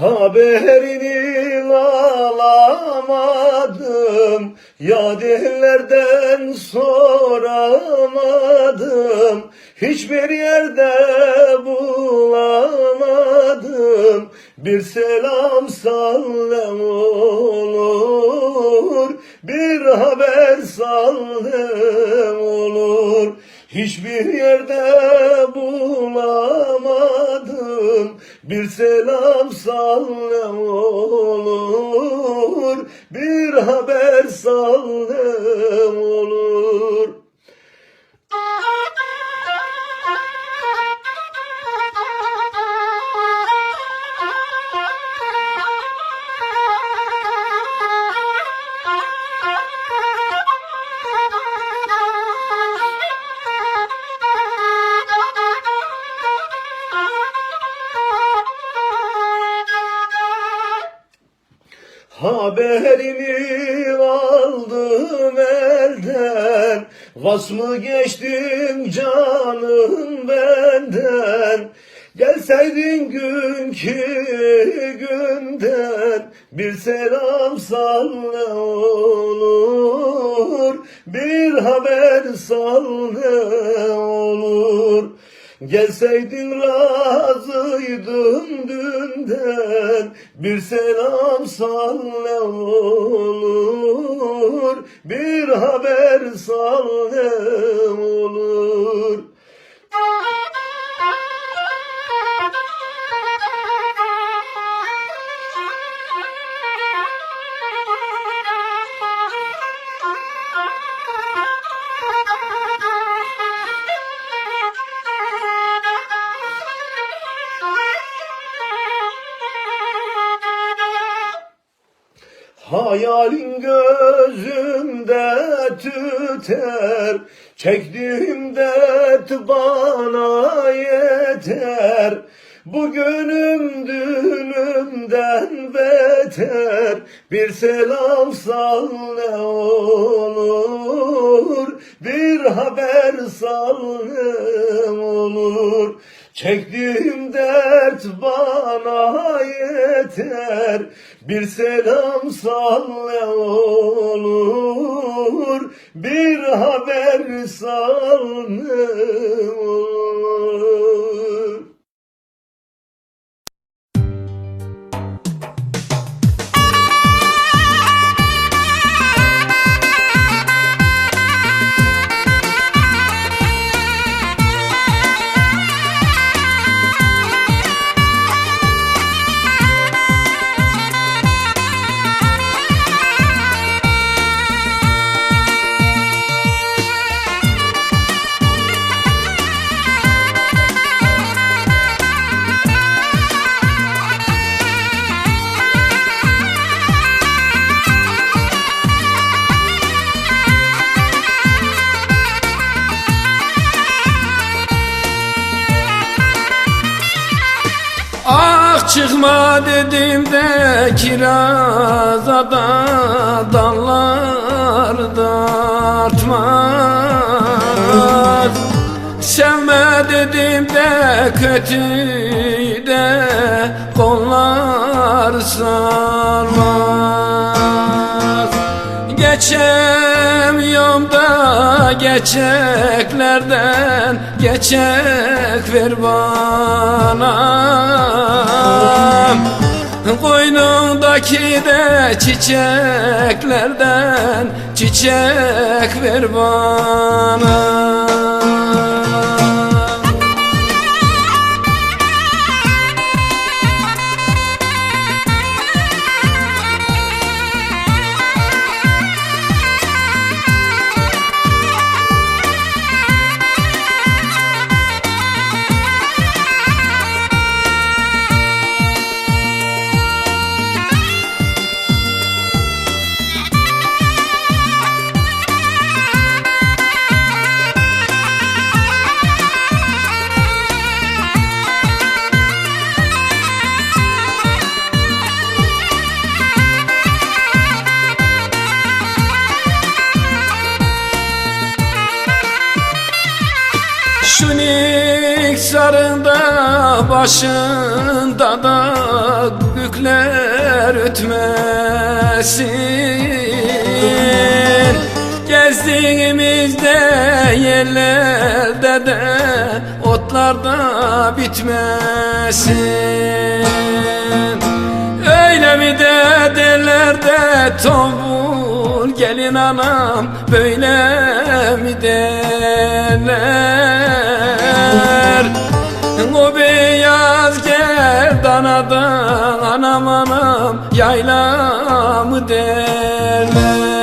Haberini alamadım Ya dillerden soramadım. Hiçbir yerde bulamadım. Bir selam sallem olur Bir haber sallem olur. Hiçbir yerde bulamadım Bir selam sallem olur Bir haber sallem olur Haberini aldım elden. Vaz mı geçtim canım benden? Gelseydin günkü günden Bir selam salla olur. Bir haber salla olur Gelseydin razıydım dünden Bir selam salla olur Bir haber salla olur Hayalin gözümde tüter Çektiğim dert bana yeter. Bugünüm dünümden beter Bir selam sal ne olur Bir haber sal ne olur Çektiğim dert bana yeter. Bir selam sal olur Bir haber sal ne olur Çıkma dedim de kirazada dallarda artmaz. Sevme dedim de kötü de kollar sarmaz. Geçemiyorum da geçeklerden geçek ver bana Koynundaki de çiçeklerden çiçek ver bana Mikserinde başında da bükler ötmesin Gezdiğimizde yerlerde de otlarda bitmesin Öyle mi de derler de tombul gelin anam böyle mi derler gerdanadan anam anam yayla mı derler